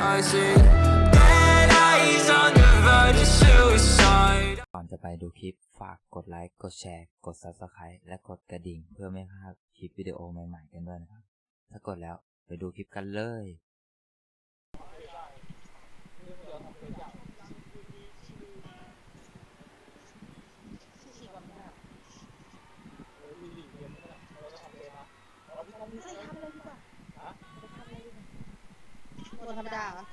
ก่อนจะไปดูคลิปฝากกดไลค์กดแชร์ กด Subscribe และกดกระดิ่งเพื่อไม่พลาดคลิปวิดีโอใหม่ๆกันด้วยนะครับ ถ้ากดแล้วไปดูคลิปกันเลย คนธรรมดาเหรอ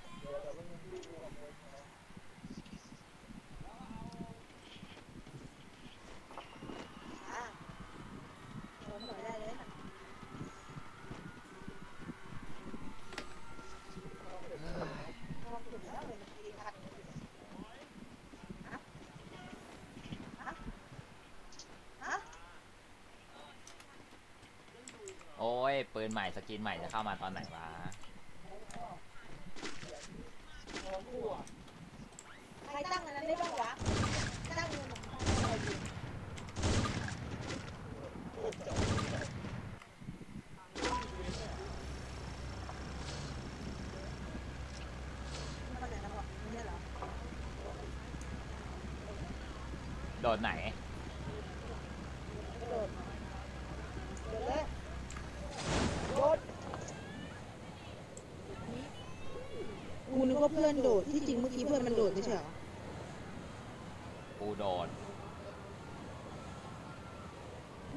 อะลงหน่อยได้เลยค่ะลองดูแล้วเลยมันดีค่ะฮะฮะฮะ โอ้ย ปืนใหม่สกินใหม่จะเข้ามาตอนไหนวะใครตั้งอันนั้นได้บ้างวะตั้งเงินของใครดีมันไหนนะบอกไม่ใช่เหรอ โดดไหน โดดโดดเลยโดด กูนึกว่าเพื่อนโดดที่จริงเมื่อกี้เพื่อนมันโดดไม่ใช่เหรอกูโดด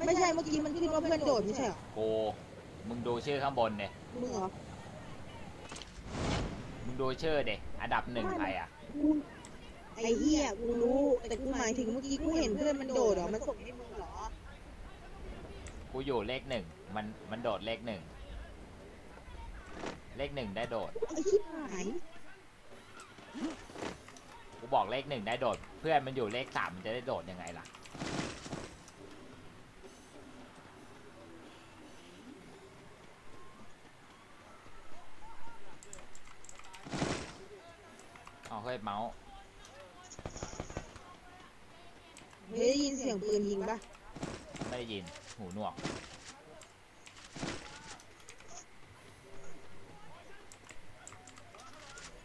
ไม่ใช่เมื่อกี้มันขึ้นว่าเพื่อนโดดไม่ใช่เหรอกูมึงดูชื่อข้างบนเนี่ยมึงเหรอมึงดูชื่อเด็อันดับหนึ่งใครอะกูไอ้เหี้ยกูรู้แต่กูหมายถึงเมื่อกี้กูเห็นเพื่อนมันโดดเหรอมันส่งให้มึงเหรอกูอยู่เลขหนึ่งมันมันโดดเลขหนึ่งเลขหนึ่งได้โดดไอ้ชิบหาย กูบอกเลขหนึ่งได้โดด เพื่อนมันอยู่เลขสามมันจะได้โดดยังไงล่ะ เอาเฮ้ยเมาส์ไม่ได้ยินเสียงปืนยิงปะไม่ได้ยิน หูหนวก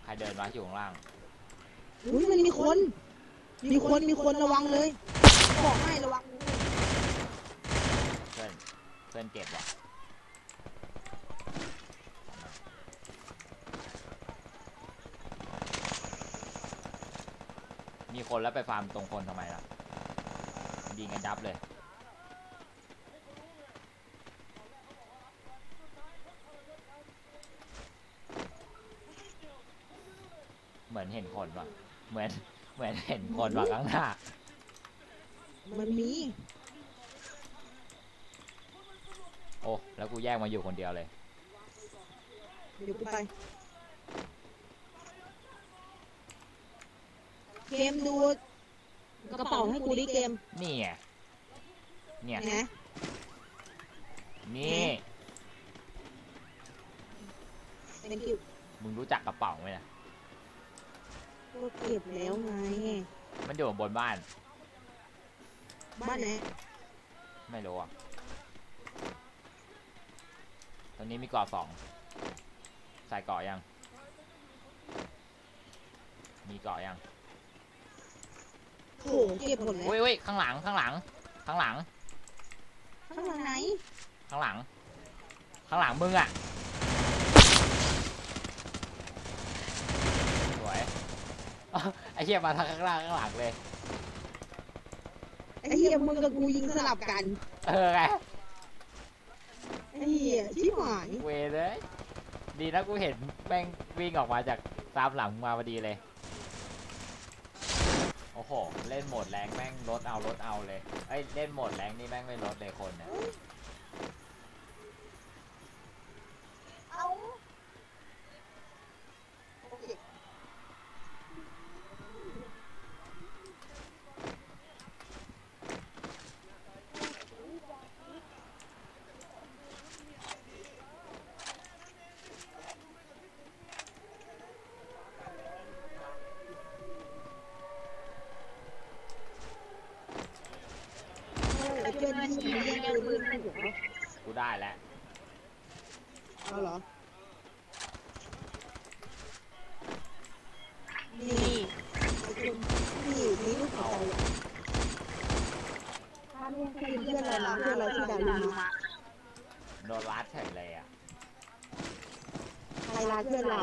ใคร เดินมาอยู่ข้างล่าง อุ้ยมันมีคน มีคน มีคนระวังเลย บอกให้ระวังเพื่อน เพื่อนเก็บว่ะมีคนแล้วไปฟาร์มตรงคนทำไมล่ะยิงกันยับเลย เหมือนเห็นคนว่ะ เหมือนเหมือนเห็นคนว่ะข้างหน้า มันมีโอ้แล้วกูแยกมาอยู่คนเดียวเลย เดี๋ยวกูไปเกมดูกระเป๋าให้กูดิเกมนี่ไงเนี่ย นะนี่ thank you มึงรู้จักกระเป๋าไหมนะ ก็เก็บแล้วไง มันอยู่บนบ้าน บ้านไหนไม่รู้อะ ตอนนี้มีเกาะสอง ใส่เกาะยัง มีเกาะยังโถเก็บหมดแล้วอุ้ยอุ้ยข้างหลัง ข้างหลัง ข้างหลัง ข้างหลังไหน ข้างหลัง ข้างหลังมึงอะ สวย อ้าว ไอ้เหี้ยมาทางข้างล่างข้างหลังเลย ไอ้เหี้ยมึงกับกูยิงสลับกัน เออไงไอ้เหี้ยชิบหายเวเลย ดีนะกูเห็นแม่งวิ่งออกมาจากตามหลังมาพอดีเลย โอ้โห เล่นโหมดแรงแม่งลดเอาลดเอาเลยเอ้ยเล่นโหมดแรงนี่แม่งไม่ลดเลยคนเนี่ย กูได้แล้ว เอาเหรอ นี่นี่นี่ลูกของเราอะเพื่อนเรานะเพื่อนเราชื่อดารุมะโดนรัดเฉยเลยอะ ใครร้าเพื่อนเรา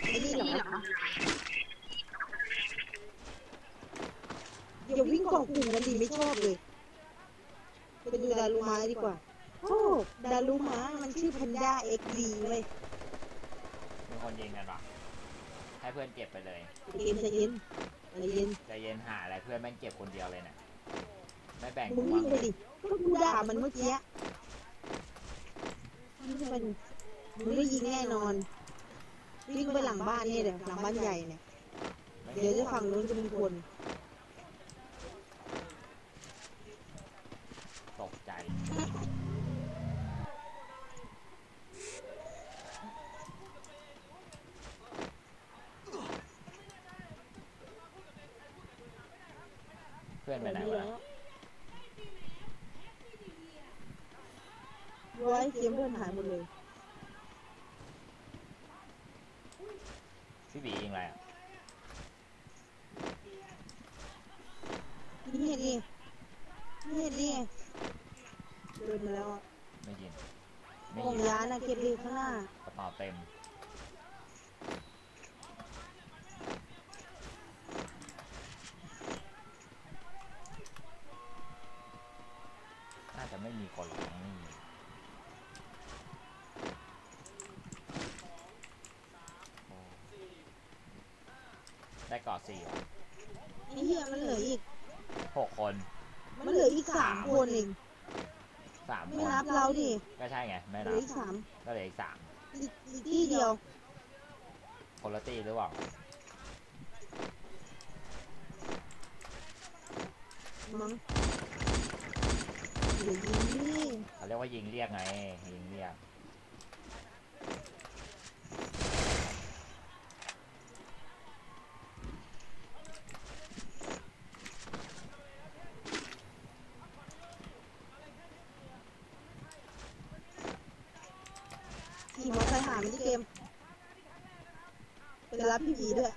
ไอ้นี่หรออย่าวิ่งกอะกลุ่มกันดีไม่ชอบเลย ไปดูดารุม้าดีกว่าโอ้ดารุม้ามันชื่อพันด้าเอ็กดีเว้ยมีคนยิงกันหรอให้เพื่อนเก็บไปเลยใจเย็นใจเย็นใจเย็นใจเย็นหาอะไรเพื่อนแม่งเก็บคนเดียวเลยเนี่ยไม่แบ่งมึกูงบ้าวิ่งงไปดิก็กูด่ามันเมื่อกี้วิ่งไปดิมึงได้ยิงแน่นอนวิ่งไปหลังบ้านนี่เลยหลังบ้านใหญ่เนี่ยไม่เดี๋ยวจะฝั่งนู้นจะมีคน ตกใจ เพื่อนไปไหนวะร้อยเสียงเพื่อนหายหมดเลยพี่บียิงอะไรอะนี่เห็นดินี่เห็นดิ เดินมาแล้วอะไม่ยิงไม่ของยิงยานะเก็บดีข้างหน้ากระเป๋าเต็ม น่าจะไม่มีคนหรอกมั้งไม่มีโอ้ได้เกาะสี่เหรอไอ้เหี้ยมันเหลืออีกหกคน มันเหลืออีกสามคนเอง สามคไม่นนับเราดิก็ใช่ไงไม่เหลืนัอบอีกสามก็เหลืออีกสามอีกอีกที่เดียวคนละตีหรือเปล่ามั้งเดี๋ยวยิงนี่เขาเรียกว่ายิงเรียกไงยิงเรียก ขี่มอเตอร์ไซค์หา มันที่เกมไปรับพี่ผีด้วย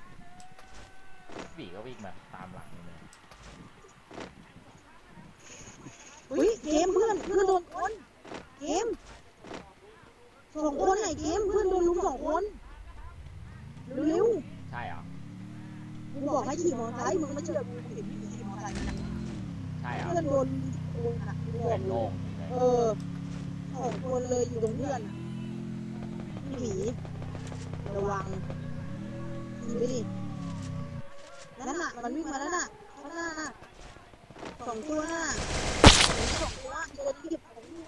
บีก็วิ่งมาตามหลังนี่เลยอุ้ยเกมเพื่อนเพื่อนโดนคนเกมสองคนไหนเกมเพื่อนโดนลุมสองคนเร็วใช่เหรอๆกูบอกให้ขี่มอเตอร์ไซค์มึงไม่เชื่อกูเห็นพี่ขี่มอเตอร์ไซค์มันใช่เหรอเพื่อนโดนโดนอะกูบอเป็กนเลโง่ยงเลยเออสองคนเลยอยู่ตรงเพื่อน พี่ผีระวังยิงไปดินั่นน่ะมันวิ่งมาแล้วน่ะข้างหน้าน่ะสองตัวน่ะสองตัวตัวนี้เก็บของอยู่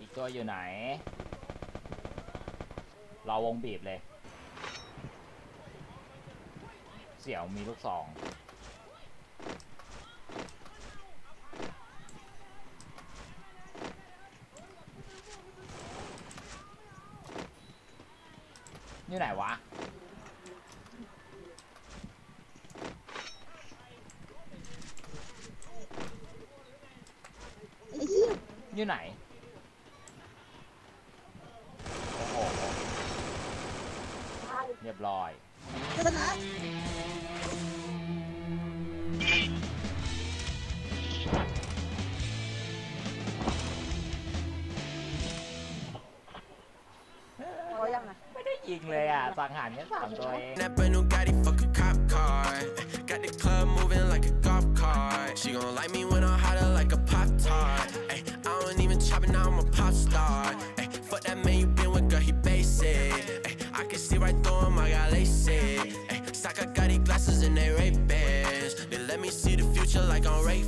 อีกตัวอยู่ไหน เรอวงบีบเลย เสี่ยวมีลูกซองอยู่ไหนวะ ไอ้เหี้ยอยู่ไหน โอ้โห เรียบร้อย ชนะ นะ ไม่ได้ยิงเลยอ่ะ สังหารแค่สามตัวเอง That brand new Gotti, fuck a cop car. Got the club moving like a golf cart. She gon' like me when I'm hotter like a pop tart. Ay, I don't even chop it now, I'm a pop star. Ay, fuck that man you been with, girl, he basic. Ay, I can see right through him, I got LASIK. Ay, Sock, I got these glasses and they Ray Bans. They let me see the future like I'm Ray